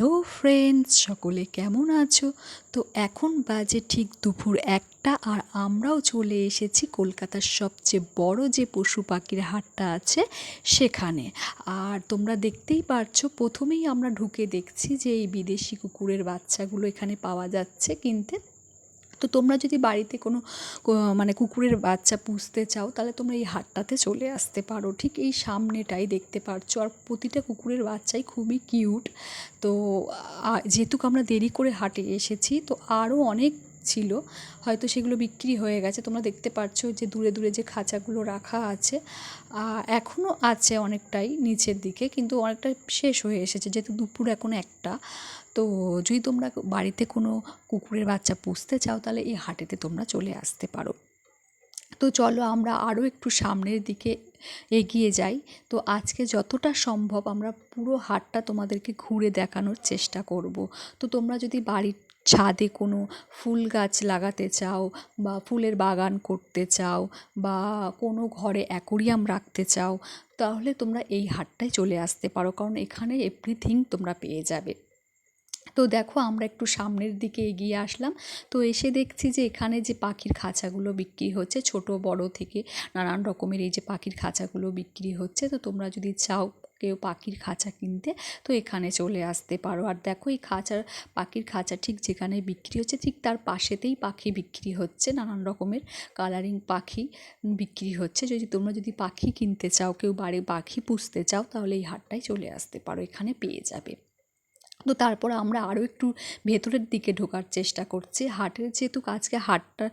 Hello friends, সকলে কেমন আছো? তো এখন বাজে ঠিক দুপুর একটা আর আমরাও চলে এসেছি কলকাতার সবচেয়ে বড় যে পশু পাখির হাটটা আছে সেখানে। আর তোমরা দেখতেই পারছ, প্রথমেই আমরা ঢুকে দেখছি যে এই বিদেশি কুকুরের বাচ্চাগুলো এখানে পাওয়া যাচ্ছে কিনতে। তো তোমরা যদি বাড়িতে কোনো মানে কুকুরের বাচ্চা পুষতে চাও, তাহলে তোমরা এই হাটটাতে চলে আসতে পারো। ঠিক এই সামনেটাই দেখতে পারছ। আর প্রতিটা কুকুরের বাচ্চাই খুবই কিউট। তো যেহেতু আমরা দেরি করে হাটে এসেছি, তো আরও অনেক ছিল। হয়তো সেগুলো বিক্রি হয়ে গেছে। তোমরা দেখতে পাচ্ছ যে দূরে দূরে যে খাঁচাগুলো রাখা আছে এখনও আছে অনেকটাই নিচের দিকে, কিন্তু অনেকটা শেষ হয়ে এসেছে। যেহেতু দুপুর এখন একটা তো যদি তোমরা বাড়িতে কোনো কুকুরের বাচ্চা পুষতে চাও, তাহলে এই হাটেতে তোমরা চলে আসতে পারো। তো চলো আমরা আরও একটু সামনের দিকে এগিয়ে যাই। তো আজকে যতটা সম্ভব আমরা পুরো হাটটা তোমাদেরকে ঘুরে দেখানোর চেষ্টা করব। তো তোমরা যদি বাড়ির ছাদে কোনো ফুল গাছ লাগাতে চাও বা ফুলের বাগান করতে চাও বা কোনো ঘরে অ্যাকোরিয়াম রাখতে চাও, তাহলে তোমরা এই হাটটায় চলে আসতে পারো। কারণ এখানে এভরিথিং তোমরা পেয়ে যাবে। তো দেখো আমরা একটু সামনের দিকে এগিয়ে আসলাম। তো এসে দেখছি যে এখানে যে পাখির খাঁচাগুলো বিক্রি হচ্ছে, ছোট, বড় থেকে নানান রকমের এই যে পাখির খাঁচাগুলো বিক্রি হচ্ছে। তো তোমরা যদি চাও কেউ পাখির খাঁচা কিনতে, তো এখানে চলে আসতে পারো। আর দেখো এই খাঁচার পাখির খাঁচা ঠিক যেখানে বিক্রি হচ্ছে, ঠিক তার পাশেতেই পাখি বিক্রি হচ্ছে। নানান রকমের কালারিং পাখি বিক্রি হচ্ছে। যদি তোমরা যদি পাখি কিনতে চাও, কেউ বাড়ি পাখি পুষতে চাও, তাহলে এই হাটটায় চলে আসতে পারো। এখানে পেয়ে যাবে। তো তারপর আমরা আরও একটু ভেতরের দিকে ঢোকার চেষ্টা করছি। হাটের যেহেতু আজকে হাটটা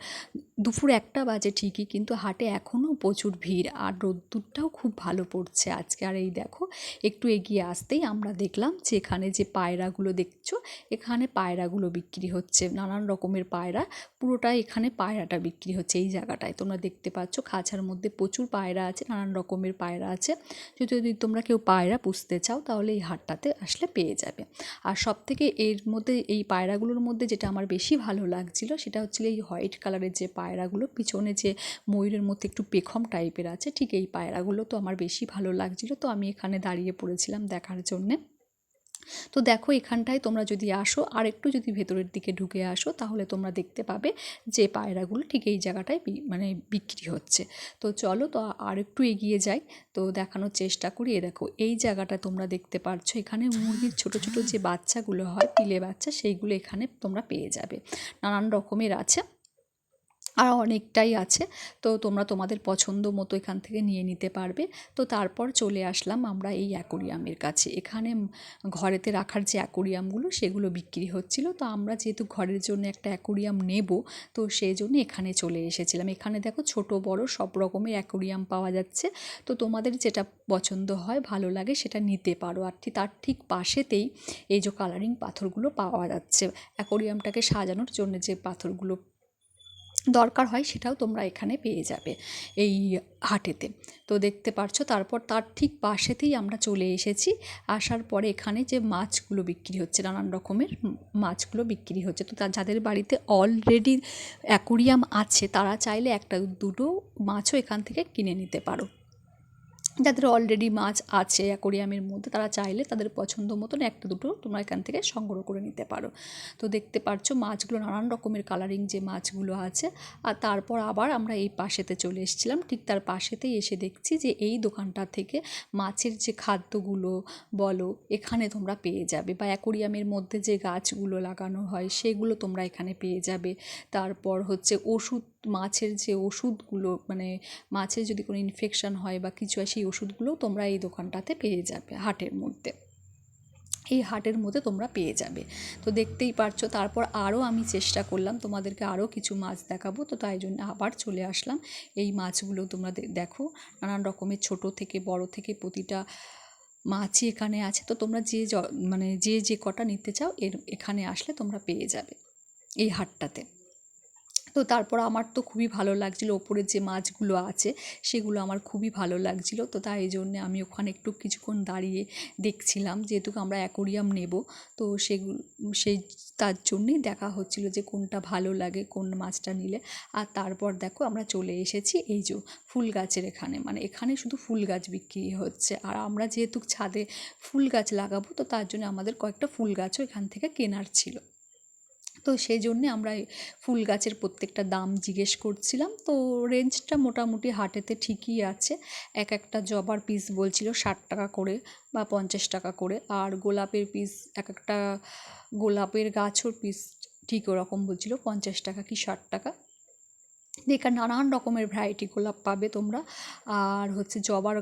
দুপুর একটা বাজে ঠিকই, কিন্তু হাটে এখনও প্রচুর ভিড় আর রোদ্দুরটাও খুব ভালো পড়ছে আজকে। আর এই দেখো, একটু এগিয়ে আসতেই আমরা দেখলাম যে এখানে যে পায়রাগুলো দেখছ, এখানে পায়রাগুলো বিক্রি হচ্ছে। নানান রকমের পায়রা, পুরোটাই এখানে পায়রাটা বিক্রি হচ্ছে এই জায়গাটায়। তোমরা দেখতে পাচ্ছ, খাঁচার মধ্যে প্রচুর পায়রা আছে, নানান রকমের পায়রা আছে। যদি যদি তোমরা কেউ পায়রা পুষতে চাও, তাহলে এই হাটটাতে আসলে পেয়ে যাবে। আর সব থেকে এর মধ্যে, এই পায়রাগুলোর মধ্যে যেটা আমার বেশি ভালো লাগছিল, সেটা হচ্ছিল এই হোয়াইট কালারের যে পায়রাগুলো, পিছনে যে ময়ূরের মধ্যে একটু পেখম টাইপের আছে, ঠিক এই পায়রাগুলো তো আমার বেশি ভালো লাগছিল, তো আমি এখানে দাঁড়িয়ে পড়েছিলাম দেখার জন্যে। তো দেখো এখানটায় তোমরা যদি আসো, আর একটু যদি ভেতরের দিকে ঢুকে আসো, তাহলে তোমরা দেখতে পাবে যে পায়রাগুলো ঠিক এই জায়গাটায় মানে বিক্রি হচ্ছে। তো চলো তো আর একটু এগিয়ে যাই, তো দেখানোর চেষ্টা করি। এ দেখো, এই জায়গাটা তোমরা দেখতে পাচ্ছ এখানে মুরগির ছোট ছোট যে বাচ্চাগুলো হয়, পিলে বাচ্চা, সেইগুলো এখানে তোমরা পেয়ে যাবে। নানান রকমের আছে। আর অনেকটাই আছে। তো তোমরা তোমাদের পছন্দ মতো এখান থেকে নিয়ে নিতে পারবে। তো তারপর চলে আসলাম আমরা এই অ্যাকোরিয়ামের কাছে। এখানে ঘরেতে রাখার যে অ্যাকোরিয়ামগুলো, সেগুলো বিক্রি হচ্ছিল। তো আমরা যেহেতু ঘরের জন্য একটা অ্যাকোরিয়াম নেব, তো সেই জন্য এখানে চলে এসেছিলাম। এখানে দেখো ছোট, বড় সব রকমের অ্যাকোরিয়াম পাওয়া যাচ্ছে। তো তোমাদের যেটা পছন্দ হয়, ভালো লাগে, সেটা নিতে পারো। আর ঠিক, তার ঠিক পাশেতেই এই যে কালারিং পাথরগুলো পাওয়া যাচ্ছে। অ্যাকোরিয়ামটাকে সাজানোর জন্য যে পাথরগুলো দরকার হয় সেটাও তোমরা এখানে পেয়ে যাবে এই হাটেতে। তো দেখতে পারছ তারপর তার ঠিক পাশেতেই আমরা চলে এসেছি। আসার পরে এখানে যে মাছগুলো বিক্রি হচ্ছে, নানান রকমের মাছগুলো বিক্রি হচ্ছে। তো তা যাদের বাড়িতে অলরেডি অ্যাকোরিয়াম আছে, তারা চাইলে একটা দুটো মাছও এখান থেকে কিনে নিতে পারো। যাদের অলরেডি মাছ আছে অ্যাকোরিয়ামের মধ্যে, তারা চাইলে তাদের পছন্দ মতন একটা দুটো তোমরা এখান থেকে সংগ্রহ করে নিতে পারো। তো দেখতে পারছ মাছগুলো নানান রকমের কালারিং যে মাছগুলো আছে। আর তারপর আবার আমরা এই পাশেতে চলে এসেছিলাম। ঠিক তার পাশেতেই এসে দেখছি যে এই দোকানটা থেকে মাছের যে খাদ্যগুলো বলো এখানে তোমরা পেয়ে যাবে বা অ্যাকোরিয়ামের মধ্যে যে গাছগুলো লাগানো হয় সেগুলো তোমরা এখানে পেয়ে যাবে। তারপর হচ্ছে ওষুধ মাছের যে ওষুধগুলো মানে মাছের যদি কোনো ইনফেকশান হয় বা কিছু হয়, সেই ওষুধগুলোও তোমরা এই দোকানটাতে পেয়ে যাবে, হাটের মধ্যে। এই হাটের মধ্যে তোমরা পেয়ে যাবে। তো দেখতেই পারছ, তারপর আরও আমি চেষ্টা করলাম, তোমাদেরকে আরও কিছু মাছ দেখাবো। তো তাই জন্য আবার চলে আসলাম। এই মাছগুলো তোমরা দেখো, নানান রকমের ছোট থেকে বড় থেকে প্রতিটা মাছই এখানে আছে। তো তোমরা যে মানে যে যে কটা নিতে চাও, এর, এখানে আসলে তোমরা পেয়ে যাবে এই হাটটাতে। তো তারপর আমার তো খুবই ভালো লাগছিল। ওপরে যে মাছগুলো আছে, সেগুলো আমার খুবই ভালো লাগছিল। তো তাই জন্যে আমি ওখানে একটু কিছুক্ষণ দাঁড়িয়ে দেখছিলাম, যেহেতু আমরা অ্যাকোরিয়াম নেব। তো সেগুলো সেই, তার জন্যেই দেখা হচ্ছিল যে কোনটা ভালো লাগে, কোন মাছটা নিলে। আর তারপর দেখো আমরা চলে এসেছি, এই যে ফুল গাছের এখানে। মানে এখানে শুধু ফুল গাছ বিক্রি হচ্ছে। আর আমরা যেহেতু ছাদে ফুল গাছ লাগাবো, তো তার জন্য আমাদের কয়েকটা ফুল গাছও এখান থেকে কেনার ছিল। তো সেই জন্যে আমরা ফুল গাছের প্রত্যেকটা দাম জিজ্ঞেস করছিলাম। তো রেঞ্জটা মোটামুটি হাটেতে ঠিকই আছে। এক একটা জবার পিস বলছিল ষাট টাকা করে বা পঞ্চাশ টাকা করে। আর গোলাপের পিস এক একটা গোলাপের গাছর পিস ঠিক ওরকম বলছিল পঞ্চাশ টাকা কি ষাট টাকা। এখানে নানান রকমের ভ্যারাইটি গোলাপ পাবে তোমরা। আর হচ্ছে জবার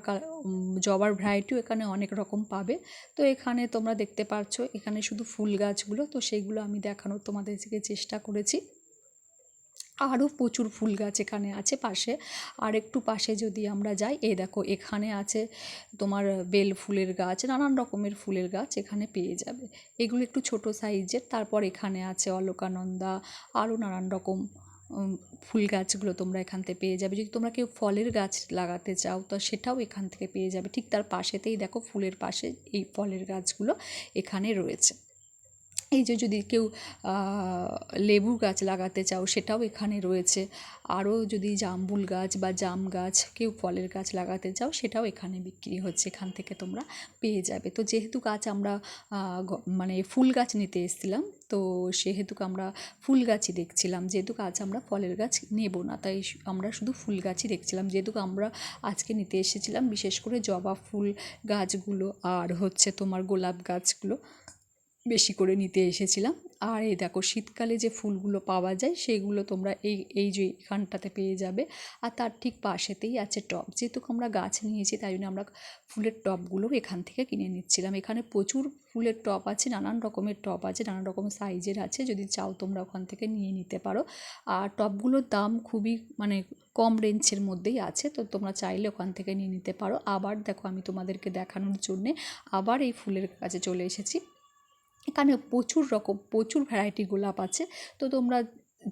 জবার ভ্যারাইটিও এখানে অনেক রকম পাবে। তো এখানে তোমরা দেখতে পাচ্ছ এখানে শুধু ফুল গাছগুলো, তো সেইগুলো আমি দেখানোর তোমাদেরকে চেষ্টা করেছি। আরও প্রচুর ফুল গাছ এখানে আছে পাশে। আর একটু পাশে যদি আমরা যাই, এই দেখো এখানে আছে তোমার বেল ফুলের গাছ, নানান রকমের ফুলের গাছ এখানে পেয়ে যাবে। এগুলো একটু ছোট সাইজের তারপর এখানে আছে অলকানন্দা, আরও নানান রকম ফুল গাছগুলো তোমরা এখান থেকে পেয়ে যাবে। যদি তোমরা কেউ ফলের গাছ লাগাতে চাও, তো সেটাও এখান থেকে পেয়ে যাবে। ঠিক তার পাশেতেই দেখো ফুলের পাশে এই ফলের গাছগুলো এখানে রয়েছে। এই যে যদি কেউ লেবু গাছ লাগাতে চাও, সেটাও এখানে রয়েছে। আরও যদি জাম্বুল গাছ বা জাম গাছ, কেউ ফলের গাছ লাগাতে চাও, সেটাও এখানে বিক্রি হচ্ছে। এখান থেকে তোমরা পেয়ে যাবে। তো যেহেতু গাছ আমরা মানে ফুল গাছ নিতে এসেছিলাম, তো সেহেতু আমরা ফুল গাছই দেখছিলাম। যেহেতু গাছ আমরা ফলের গাছ নেব না, তাই আমরা শুধু ফুল গাছই দেখছিলাম। যেহেতু আমরা আজকে নিতে এসেছিলাম, বিশেষ করে জবা ফুল গাছগুলো, আর হচ্ছে তোমার গোলাপ গাছগুলো। বেশি করে নিতে এসেছিলাম। আর এই দেখো শীতকালে যে ফুলগুলো পাওয়া যায়, সেগুলো তোমরা এই এই যে এখানটাতে পেয়ে যাবে। আর তার ঠিক পাশেতেই আছে টব। যেহেতু আমরা গাছ নিয়েছি, তাই জন্য আমরা ফুলের টবগুলো এখান থেকে কিনে নিচ্ছিলাম। এখানে প্রচুর ফুলের টব আছে, নানান রকমের টব আছে, নানান রকমের সাইজের আছে। যদি চাও তোমরা ওখান থেকে নিয়ে নিতে পারো। আর টবগুলোর দাম খুবই মানে কম রেঞ্জের মধ্যেই আছে, তো তোমরা চাইলে ওখান থেকে নিয়ে নিতে পারো। আবার দেখো আমি তোমাদেরকে দেখানোর জন্যে আবার এই ফুলের কাছে চলে এসেছি। এখানে প্রচুর রকম, প্রচুর ভ্যারাইটি গোলাপ আছে। তো তোমরা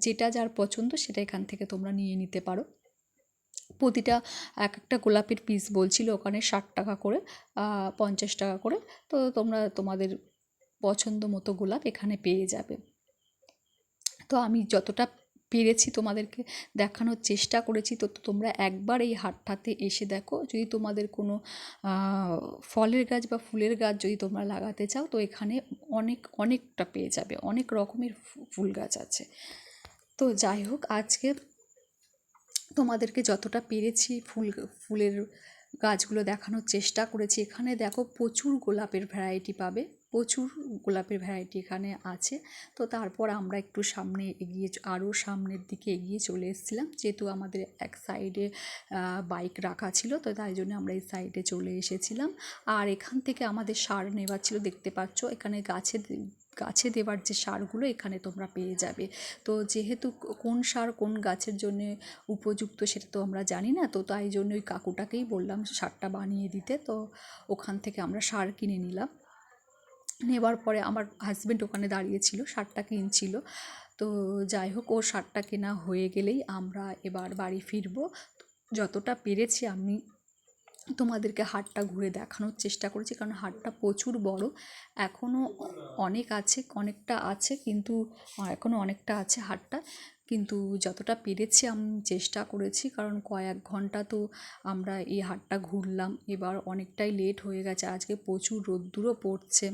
যেটা যার পছন্দ সেটা এখান থেকে তোমরা নিয়ে নিতে পারো। প্রতিটা এক একটা গোলাপের পিস বলছিল ওখানে ষাট টাকা করে পঞ্চাশ টাকা করে। তো তোমরা তোমাদের পছন্দ মতো গোলাপ এখানে পেয়ে যাবে। তো আমি যতটা পেরেছি, তোমাদেরকে দেখানোর চেষ্টা করেছি। তো তোমরা একবার এই হাটটাতে এসে দেখো। যদি তোমাদের কোনো ফলের গাছ বা ফুলের গাছ যদি তোমরা লাগাতে চাও, তো এখানে অনেক, অনেকটা পেয়ে যাবে। অনেক রকমের ফুল গাছ আছে। তো যাই হোক, আজকে তোমাদেরকে যতটা পেরেছি ফুল, ফুলের গাছগুলো দেখানোর চেষ্টা করেছি। এখানে দেখো প্রচুর গোলাপের ভ্যারাইটি পাবে, প্রচুর গোলাপের ভ্যারাইটি এখানে আছে। তো তারপর আমরা একটু সামনে এগিয়ে আরও সামনের দিকে এগিয়ে চলে এসেছিলাম। যেহেতু আমাদের এক সাইডে বাইক রাখা ছিল, তো তাই জন্য আমরা এই সাইডে চলে এসেছিলাম। আর এখান থেকে আমাদের সার নেওয়ার ছিল, দেখতে পাচ্ছ, এখানে গাছে গাছে দেওয়ার যে সারগুলো এখানে তোমরা পেয়ে যাবে। তো যেহেতু কোন সার কোন গাছের জন্য উপযুক্ত সেটা তো আমরা জানি না, তো তাই জন্য ওই কাকুটাকেই বললাম সারটা বানিয়ে দিতে। তো ওখান থেকে আমরা সার কিনে নিলাম। নেবার পরে আমার হাজব্যান্ড ওখানে দাঁড়িয়েছিল, সারটা কিনছিল। তো যাই হোক, ও সারটা কেনা হয়ে গেলেই আমরা এবার বাড়ি ফিরবো। যতটা পেরেছি আমি তোমাদেরকে হাটটা ঘুরে দেখানোর চেষ্টা করেছি, কারণ হাটটা প্রচুর বড়। এখনও অনেক আছে, অনেকটা আছে, কিন্তু এখনও অনেকটা আছে হাটটা। কিন্তু যতটা পেরেছি আমি চেষ্টা করেছি, কারণ কয়েক ঘণ্টা তো আমরা এই হাটটা ঘুরলাম। এবার অনেকটাই লেট হয়ে গেছে, আজকে প্রচুর রোদ্দুরও পড়ছে।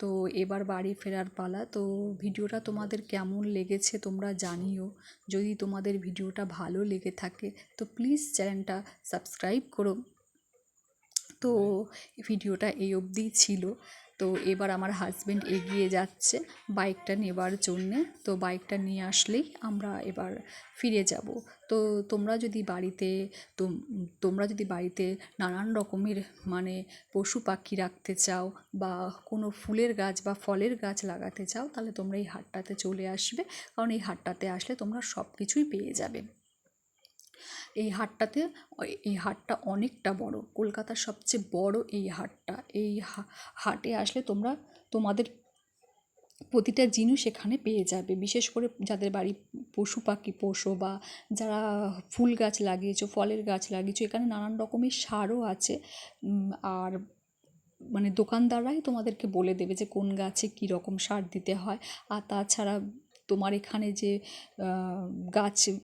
তো এবার বাড়ি ফেরার পালা। তো ভিডিওটা তোমাদের কেমন লেগেছে তোমরা জানিও। যদি তোমাদের ভিডিওটা ভালো লেগে থাকে, তো প্লিজ চ্যানেলটা সাবস্ক্রাইব করো। তো ভিডিওটা এই অবধিই ছিল। তো এবার আমার হাজব্যান্ড এগিয়ে যাচ্ছে বাইকটা নেবার জন্যে। তো বাইকটা নিয়ে আসলেই আমরা এবার ফিরে যাব। তো তোমরা যদি বাড়িতে তোম- তোমরা যদি বাড়িতে নানান রকমের মানে পশু পাখি রাখতে চাও বা কোনো ফুলের গাছ বা ফলের গাছ লাগাতে চাও, তাহলে তোমরা এই হাটটাতে চলে আসবে। কারণ এই হাটটাতে আসলে তোমরা সব কিছুই পেয়ে যাবে। এই হাটটাতে এই হাটটা অনেকটা বড়। কলকাতার সবচেয়ে বড় এই হাটটা। এই হাটে আসলে তোমরা, তোমাদের প্রতিটা জিনিস এখানে পেয়ে যাবে। বিশেষ করে যাদের বাড়ি পশু পাখি, পোষো বা যারা ফুল গাছ লাগিয়েছো, ফলের গাছ লাগিয়েছো, এখানে নানান রকমের সারও আছে। আর মানে দোকানদাররাই তোমাদেরকে বলে দেবে যে কোন গাছে কী রকম সার দিতে হয়। আর তাছাড়া তোমার এখানে যে গাছ